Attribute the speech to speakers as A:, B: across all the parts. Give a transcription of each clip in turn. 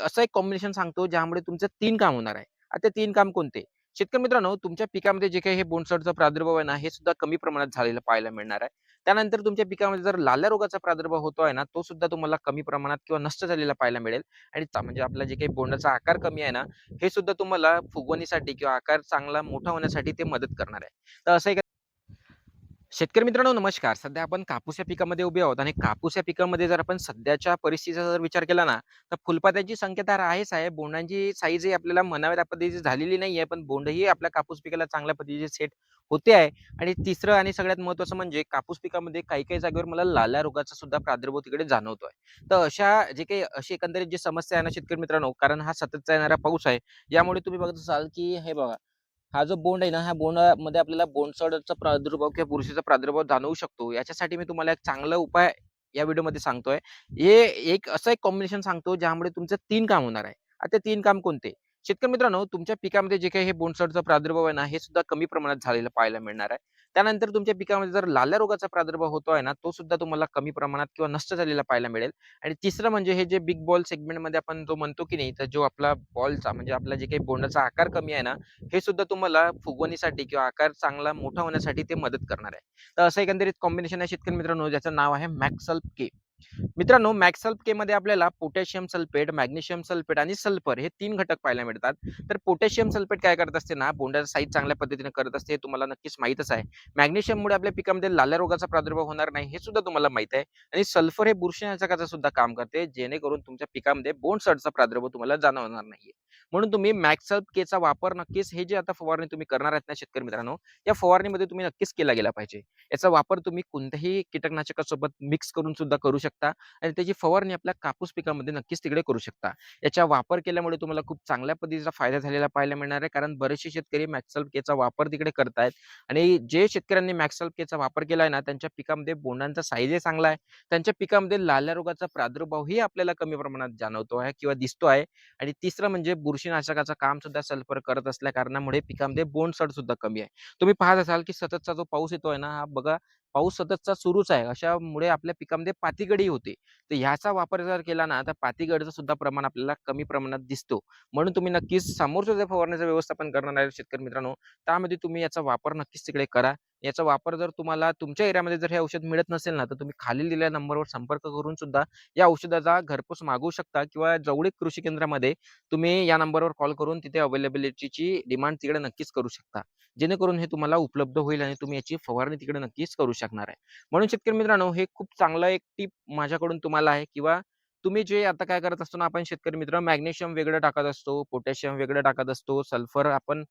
A: एक असं एक कॉम्बिनेशन सांगतो ज्यामुळे तुमचं तीन काम होणार आहे. आता ते 3 काम कोणते? शेतकरी मित्रांनो, तुमच्या पिकामध्ये जे काही हे बोंडसडचा प्रादुर्भाव आहे ना, हे सुद्धा कमी प्रमाणात झालेलं पाहायला मिळणार आहे. त्यानंतर तुमच्या पिकामध्ये जर लाल्या रोगाचा प्रादुर्भाव होतो आहे ना, तो सुद्धा तुम्हाला कमी प्रमाणात किंवा नष्ट झालेला पाहायला मिळेल आणि चा म्हणजे आपला जे काही बोंडाचा आकार कमी आहे ना, हे सुद्धा तुम्हाला फुगवणीसाठी किंवा आकार चांगला मोठा होण्यासाठी ते मदत करणार आहे. तर असं शेतकरी मित्रांनो नमस्कार. सध्या आपण कापूस या पिकामध्ये उभे आहोत आणि कापूस या पिकामध्ये जर आपण सध्याच्या परिस्थितीचा जर विचार केला ना, तर फुलपात्याची संख्या तर आहेच आहे. बोंडांची साईजही आपल्याला म्हणाव्या त्या पद्धतीची झालेली नाहीये, पण बोंडही आपल्या कापूस पिकाला चांगल्या पद्धतीचे सेट होते आहे. आणि तिसरं आणि सगळ्यात महत्त्वाचं म्हणजे कापूस पिकामध्ये काही-काही जागेवर मला लाल्या रोगाचा सुद्धा प्रादुर्भाव तिकडे जाणवतोय. तर अशा जे काही अशी एकंदरीत जी समस्या आहे ना शेतकरी मित्रांनो, कारण हा सततचा येणारा पाऊस आहे. यामुळे तुम्ही बघत असाल, की हे बघा हा जो बोंड आहे ना, ह्या बोंडामध्ये आपल्याला बोंडसडचा प्रादुर्भाव किंवा बुरशीचा प्रादुर्भाव जाणवू शकतो. याच्यासाठी मी तुम्हाला एक चांगला उपाय या व्हिडिओमध्ये सांगतोय. हे एक असं एक कॉम्बिनेशन सांगतो ज्यामुळे तुमचं तीन काम होणार आहे. आता तीन काम कोणते? शेतकरी मित्रांनो, तुमच्या पिकामध्ये जे काही हे बोंडसडचा प्रादुर्भाव आहे ना, हे सुद्धा कमी प्रमाणात झालेलं पाहायला मिळणार आहे. त्यानंतर तुमच्या पिकामध्ये जर लाल्या रोगाचा प्रादुर्भाव होतो आहे ना, तो सुद्धा तुम्हाला कमी प्रमाणात किंवा नष्ट झालेला पाहायला मिळेल. आणि तिसरं म्हणजे हे जे बिग बॉल सेगमेंटमध्ये आपण जो म्हणतो की नाही, तर जो आपला बॉलचा म्हणजे आपला जे काही बोंडाचा आकार कमी आहे ना, हे सुद्धा तुम्हाला फुगवणीसाठी किंवा आकार चांगला मोठा होण्यासाठी ते मदत करणार आहे. तर असं एकंदरीत कॉम्बिनेशन आहे शेतकरी मित्रांनो, ज्याचं नाव आहे मॅक्सल्प के. मित्रांनो, मॅक्सल्प केमध्ये आपल्याला पोटॅशियम सल्फेट, मॅग्नेशियम सल्फेट आणि सल्फर हे तीन घटक पाहायला मिळतात. तर पोटॅशियम सल्फेट काय करत असते ना, बोंडाचा साईज चांगल्या पद्धतीने करत असते, हे तुम्हाला नक्कीच माहीतच आहे. मॅग्नेशियममुळे आपल्या पिकामध्ये लाल्या रोगाचा प्रादुर्भाव होणार नाही, हे सुद्धा तुम्हाला माहीत आहे. आणि सल्फर हे बुरशीनाशकाचं सुद्धा काम करते, जेणेकरून तुमच्या पिकामध्ये बोंड सडचा प्रादुर्भाव तुम्हाला जाणवणार नाहीये. म्हणून तुम्ही मॅक्सल्प केचा वापर नक्कीच हे जे आता फवारणी तुम्ही करणार आहेत ना शेतकरी मित्रांनो, या फवारणीमध्ये तुम्ही नक्कीच केला गेला पाहिजे. याचा वापर तुम्ही कोणत्याही कीटकनाशकासोबत मिक्स करून सुद्धा करू शकता आणि त्याची फवारणी आपल्या कापूस पिकामध्ये नक्कीच तिकडे करू शकता. याचा वापर केल्यामुळे तुम्हाला खूप चांगल्या पद्धतीचा फायदा झालेला पाहायला मिळणार आहे. कारण बरेचसे शेतकरी मॅक्सल्प केचा वापर तिकडे करतायत आणि जे शेतकऱ्यांनी मॅक्सल्प केचा वापर केला आहे ना, त्यांच्या पिकामध्ये बोंडांचा साईजही चांगला आहे. त्यांच्या पिकामध्ये लाल्या रोगाचा प्रादुर्भावही आपल्याला कमी प्रमाणात जाणवतो आहे किंवा दिसतो आहे. आणि तिसरं म्हणजे बुरशीनाशकाचं काम सुद्धा सल्फर करत असल्या कारणामुळे पिकामध्ये बोंडसड सुद्धा कमी आहे. तुम्ही पाहत असाल, की सततचा जो पाऊस येतोय ना, हा बघा पाऊस सततचा सुरूच आहे. अशामुळे आपल्या पिकामध्ये पातीगडी होते. तर ह्याचा वापर जर केला ना, तर पातीगडचं सुद्धा प्रमाण आपल्याला कमी प्रमाणात दिसतो. म्हणून तुम्ही नक्कीच समोरचं जे फवारण्याचं व्यवस्थापन करणार आहे शेतकरी मित्रांनो, त्यामध्ये तुम्ही याचा वापर नक्कीच तिकडे करा. याचा वापर जर तुम्हाला तुमच्या एरियामध्ये जर हे औषध मिळत नसेल ना, तर तुम्ही खाली दिलेल्या नंबरवर संपर्क करून सुद्धा या औषधाचा घरपोच मागवू शकता किंवा जवळीक कृषी केंद्रामध्ये तुम्ही या नंबरवर कॉल करून तिथे अवेलेबिलिटीची डिमांड तिकडे नक्कीच करू शकता. जेणेकरून हे तुम्हाला उपलब्ध होईल आणि तुम्ही याची फवारणी तिकडे नक्कीच करू शकणार आहे. म्हणून शेतकरी मित्रांनो, हे खूप चांगला एक टीप माझ्याकडून तुम्हाला आहे किंवा तुम्ही जे आता काय करत असतो ना, आपण शेतकरी मित्र मॅग्नेशियम वेगळं टाकत असतो, पोटॅशियम वेगळं टाकत असतो, सल्फर आपण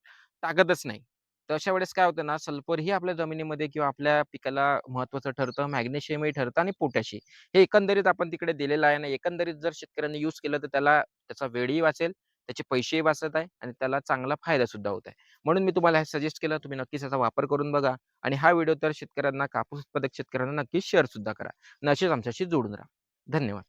A: टाकतच नाही. तर अशा वेळेस काय होतं ना, सल्फरही आपल्या जमिनीमध्ये किंवा आपल्या पिकाला महत्त्वाचं ठरतं, मॅग्नेशियमही ठरतं आणि पोटॅशियम हे एकंदरीत आपण तिकडे दिलेलं आहे आणि एकंदरीत जर शेतकऱ्यांनी यूज केलं, तर त्याला त्याचा वेळही वाचेल, त्याचे पैसेही वाचत आहे आणि त्याला चांगला फायदा सुद्धा होत आहे. म्हणून मी तुम्हाला हे सजेस्ट केलं. तुम्ही नक्कीच याचा वापर करून बघा आणि हा व्हिडिओ तर शेतकऱ्यांना, कापूस उत्पादक शेतकऱ्यांना नक्कीच शेअर सुद्धा करा आणि असेच आमच्याशी जोडून राहा. धन्यवाद.